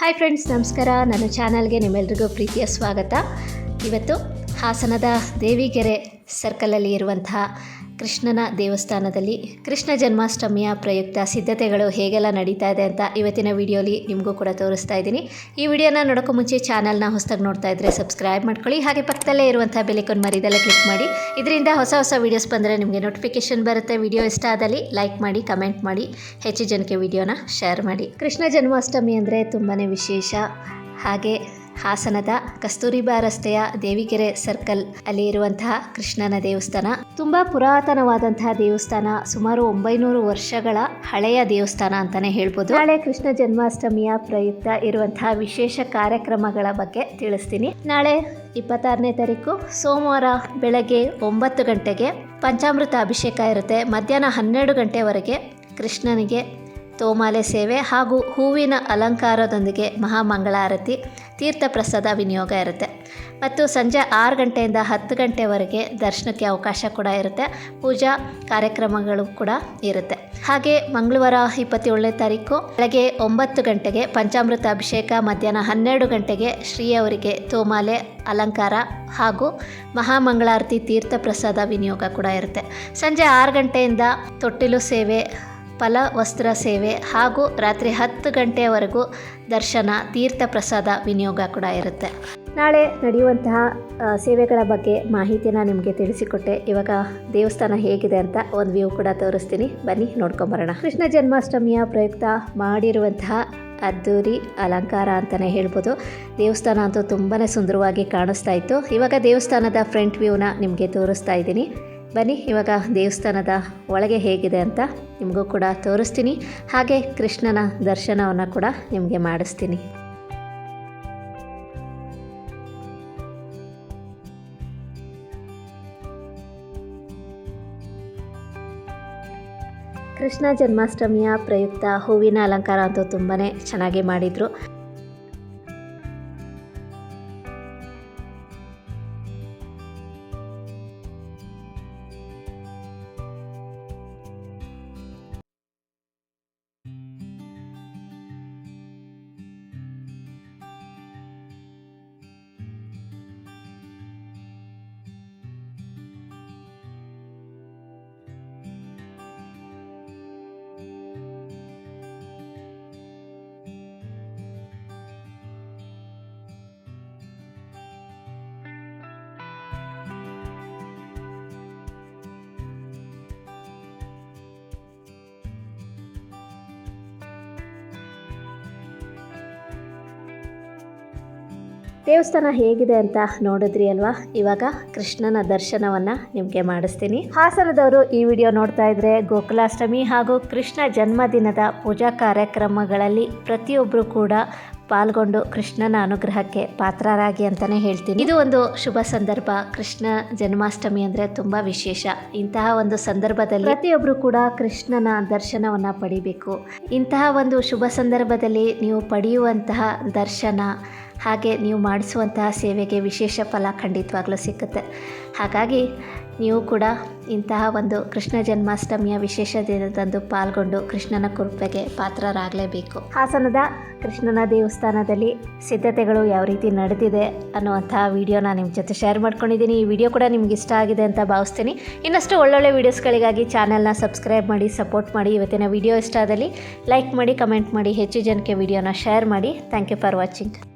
Hi friends ನಮಸ್ಕಾರ. ನನ್ನ ಚಾನಲ್ಗೆ ನಿಮ್ಮೆಲ್ರಿಗೂ ಪ್ರೀತಿಯ ಸ್ವಾಗತ. ಇವತ್ತು ಹಾಸನದ ದೇವಿಗೆರೆ ಸರ್ಕಲಲ್ಲಿ ಇರುವಂತಹ ಕೃಷ್ಣನ ದೇವಸ್ಥಾನದಲ್ಲಿ ಕೃಷ್ಣ ಜನ್ಮಾಷ್ಟಮಿಯ ಪ್ರಯುಕ್ತ ಸಿದ್ಧತೆಗಳು ಹೇಗೆಲ್ಲ ನಡೀತಾ ಇದೆ ಅಂತ ಇವತ್ತಿನ ವಿಡಿಯೋಲಿ ನಿಮಗೂ ಕೂಡ ತೋರಿಸ್ತಾ ಇದ್ದೀನಿ. ಈ ವಿಡಿಯೋನ ನೋಡೋಕ್ಕೂ ಮುಂಚೆ ಚಾನಲ್ನ ಹೊಸದಾಗಿ ನೋಡ್ತಾ ಇದ್ದರೆ ಸಬ್ಸ್ಕ್ರೈಬ್ ಮಾಡ್ಕೊಳ್ಳಿ. ಹಾಗೆ ಪಕ್ಕದಲ್ಲೇ ಇರುವಂಥ ಬೆಲೆಕೊಂಡು ಮರಿದೆಲ್ಲ ಕ್ಲಿಕ್ ಮಾಡಿ. ಇದರಿಂದ ಹೊಸ ಹೊಸ ವೀಡಿಯೋಸ್ ಬಂದರೆ ನಿಮಗೆ ನೋಟಿಫಿಕೇಶನ್ ಬರುತ್ತೆ. ವಿಡಿಯೋ ಇಷ್ಟ ಆದಲ್ಲಿ ಲೈಕ್ ಮಾಡಿ, ಕಮೆಂಟ್ ಮಾಡಿ, ಹೆಚ್ಚು ಜನಕ್ಕೆ ವಿಡಿಯೋನ ಶೇರ್ ಮಾಡಿ. ಕೃಷ್ಣ ಜನ್ಮಾಷ್ಟಮಿ ಅಂದರೆ ತುಂಬಾ ವಿಶೇಷ. ಹಾಗೆ ಹಾಸನದ ಕಸ್ತೂರಿಬಾ ರಸ್ತೆಯ ದೇವಿಗೆರೆ ಸರ್ಕಲ್ ಅಲ್ಲಿ ಇರುವಂತಹ ಕೃಷ್ಣನ ದೇವಸ್ಥಾನ. ತುಂಬಾ ಪುರಾತನವಾದಂತಹ ದೇವಸ್ಥಾನ, ಸುಮಾರು ಒಂಬೈನೂರು ವರ್ಷಗಳ ಹಳೆಯ ದೇವಸ್ಥಾನ ಅಂತಾನೆ ಹೇಳ್ಬೋದು. ನಾಳೆ ಕೃಷ್ಣ ಜನ್ಮಾಷ್ಟಮಿಯ ಪ್ರಯುಕ್ತ ಇರುವಂತಹ ವಿಶೇಷ ಕಾರ್ಯಕ್ರಮಗಳ ಬಗ್ಗೆ ತಿಳಿಸ್ತೀನಿ. ನಾಳೆ ಇಪ್ಪತ್ತಾರನೇ ತಾರೀಕು, ಸೋಮವಾರ ಬೆಳಗ್ಗೆ ಒಂಬತ್ತು ಗಂಟೆಗೆ ಪಂಚಾಮೃತ ಅಭಿಷೇಕ ಇರುತ್ತೆ. ಮಧ್ಯಾಹ್ನ ಹನ್ನೆರಡು ಗಂಟೆವರೆಗೆ ಕೃಷ್ಣನಿಗೆ ತೋಮಾಲೆ ಸೇವೆ ಹಾಗೂ ಹೂವಿನ ಅಲಂಕಾರದೊಂದಿಗೆ ಮಹಾಮಂಗಳಾರತಿ ತೀರ್ಥ ಪ್ರಸಾದ ವಿನಿಯೋಗ ಇರುತ್ತೆ. ಮತ್ತು ಸಂಜೆ ಆರು ಗಂಟೆಯಿಂದ ಹತ್ತು ಗಂಟೆವರೆಗೆ ದರ್ಶನಕ್ಕೆ ಅವಕಾಶ ಕೂಡ ಇರುತ್ತೆ, ಪೂಜಾ ಕಾರ್ಯಕ್ರಮಗಳು ಕೂಡ ಇರುತ್ತೆ. ಹಾಗೆ ಮಂಗಳವಾರ ಇಪ್ಪತ್ತೇಳನೇ ತಾರೀಕು ಬೆಳಗ್ಗೆ ಒಂಬತ್ತು ಗಂಟೆಗೆ ಪಂಚಾಮೃತ ಅಭಿಷೇಕ, ಮಧ್ಯಾಹ್ನ ಹನ್ನೆರಡು ಗಂಟೆಗೆ ಶ್ರೀಯವರಿಗೆ ತೋಮಾಲೆ ಅಲಂಕಾರ ಹಾಗೂ ಮಹಾಮಂಗಳಾರತಿ ತೀರ್ಥ ಪ್ರಸಾದ ವಿನಿಯೋಗ ಕೂಡ ಇರುತ್ತೆ. ಸಂಜೆ ಆರು ಗಂಟೆಯಿಂದ ತೊಟ್ಟಿಲು ಸೇವೆ ಫಲ, ವಸ್ತ್ರ ಸೇವೆ ಹಾಗೂ ರಾತ್ರಿ ಹತ್ತು ಗಂಟೆಯವರೆಗೂ ದರ್ಶನ, ತೀರ್ಥ ಪ್ರಸಾದ ವಿನಿಯೋಗ ಕೂಡ ಇರುತ್ತೆ. ನಾಳೆ ನಡೆಯುವಂತಹ ಸೇವೆಗಳ ಬಗ್ಗೆ ಮಾಹಿತಿನ ನಿಮಗೆ ತಿಳಿಸಿಕೊಟ್ಟೆ. ಇವಾಗ ದೇವಸ್ಥಾನ ಹೇಗಿದೆ ಅಂತ ಒಂದು ವ್ಯೂ ಕೂಡ ತೋರಿಸ್ತೀನಿ. ಬನ್ನಿ, ನೋಡ್ಕೊಂಬರೋಣ. ಕೃಷ್ಣ ಜನ್ಮಾಷ್ಟಮಿಯ ಪ್ರಯುಕ್ತ ಮಾಡಿರುವಂತಹ ಅದ್ದೂರಿ ಅಲಂಕಾರ ಅಂತಲೇ ಹೇಳ್ಬೋದು. ದೇವಸ್ಥಾನ ಅಂತೂ ತುಂಬಾ ಸುಂದರವಾಗಿ ಕಾಣಿಸ್ತಾ ಇತ್ತು. ಇವಾಗ ದೇವಸ್ಥಾನದ ಫ್ರಂಟ್ ವ್ಯೂನ ನಿಮಗೆ ತೋರಿಸ್ತಾ ಇದ್ದೀನಿ. ಬನ್ನಿ, ಇವಾಗ ದೇವಸ್ಥಾನದ ಒಳಗೆ ಹೇಗಿದೆ ಅಂತ ನಿಮಗೂ ಕೂಡ ತೋರಿಸ್ತೀನಿ. ಹಾಗೆ ಕೃಷ್ಣನ ದರ್ಶನವನ್ನು ಕೂಡ ನಿಮಗೆ ಮಾಡಿಸ್ತೀನಿ. ಕೃಷ್ಣ ಜನ್ಮಾಷ್ಟಮಿಯ ಪ್ರಯುಕ್ತ ಹೂವಿನ ಅಲಂಕಾರ ಅಂತೂ ತುಂಬಾ ಚೆನ್ನಾಗಿ ಮಾಡಿದರು. ದೇವಸ್ಥಾನ ಹೇಗಿದೆ ಅಂತ ನೋಡಿದ್ರಿ ಅಲ್ವಾ? ಇವಾಗ ಕೃಷ್ಣನ ದರ್ಶನವನ್ನು ನಿಮಗೆ ಮಾಡಿಸ್ತೀನಿ. ಹಾಸನದವರು ಈ ವಿಡಿಯೋ ನೋಡ್ತಾ ಇದ್ರೆ ಗೋಕುಲಾಷ್ಟಮಿ ಹಾಗೂ ಕೃಷ್ಣ ಜನ್ಮದಿನದ ಪೂಜಾ ಕಾರ್ಯಕ್ರಮಗಳಲ್ಲಿ ಪ್ರತಿಯೊಬ್ಬರು ಕೂಡ ಪಾಲ್ಗೊಂಡು ಕೃಷ್ಣನ ಅನುಗ್ರಹಕ್ಕೆ ಪಾತ್ರರಾಗಿ ಅಂತಲೇ ಹೇಳ್ತೀನಿ. ಇದು ಒಂದು ಶುಭ ಸಂದರ್ಭ. ಕೃಷ್ಣ ಜನ್ಮಾಷ್ಟಮಿ ಅಂದರೆ ತುಂಬ ವಿಶೇಷ. ಇಂತಹ ಒಂದು ಸಂದರ್ಭದಲ್ಲಿ ಪ್ರತಿಯೊಬ್ಬರು ಕೂಡ ಕೃಷ್ಣನ ದರ್ಶನವನ್ನು ಪಡಿಬೇಕು. ಇಂತಹ ಒಂದು ಶುಭ ಸಂದರ್ಭದಲ್ಲಿ ನೀವು ಪಡೆಯುವಂತಹ ದರ್ಶನ, ಹಾಗೆ ನೀವು ಮಾಡಿಸುವಂತಹ ಸೇವೆಗೆ ವಿಶೇಷ ಫಲ ಖಂಡಿತವಾಗ್ಲೂ ಸಿಕ್ಕುತ್ತೆ. ಹಾಗಾಗಿ ನೀವು ಕೂಡ ಇಂತಹ ಒಂದು ಕೃಷ್ಣ ಜನ್ಮಾಷ್ಟಮಿಯ ವಿಶೇಷ ದಿನದಂದು ಪಾಲ್ಗೊಂಡು ಕೃಷ್ಣನ ಕೃಪೆಗೆ ಪಾತ್ರರಾಗಲೇಬೇಕು. ಹಾಸನದ ಕೃಷ್ಣನ ದೇವಸ್ಥಾನದಲ್ಲಿ ಸಿದ್ಧತೆಗಳು ಯಾವ ರೀತಿ ನಡೆದಿದೆ ಅನ್ನುವಂತಹ ವಿಡಿಯೋನ ನಿಮ್ಮ ಜೊತೆ ಶೇರ್ ಮಾಡ್ಕೊಂಡಿದ್ದೀನಿ. ಈ ವಿಡಿಯೋ ಕೂಡ ನಿಮ್ಗೆ ಇಷ್ಟ ಆಗಿದೆ ಅಂತ ಭಾವಿಸ್ತೀನಿ. ಇನ್ನಷ್ಟು ಒಳ್ಳೊಳ್ಳೆ ವೀಡಿಯೋಸ್ಗಳಿಗಾಗಿ ಚಾನಲ್ನ ಸಬ್ಸ್ಕ್ರೈಬ್ ಮಾಡಿ ಸಪೋರ್ಟ್ ಮಾಡಿ. ಇವತ್ತಿನ ವಿಡಿಯೋ ಇಷ್ಟ ಆದಲ್ಲಿ ಲೈಕ್ ಮಾಡಿ ಕಮೆಂಟ್ ಮಾಡಿ. ಹೆಚ್ಚು ಜನಕ್ಕೆ ವಿಡಿಯೋನ ಶೇರ್ ಮಾಡಿ. Thank you for watching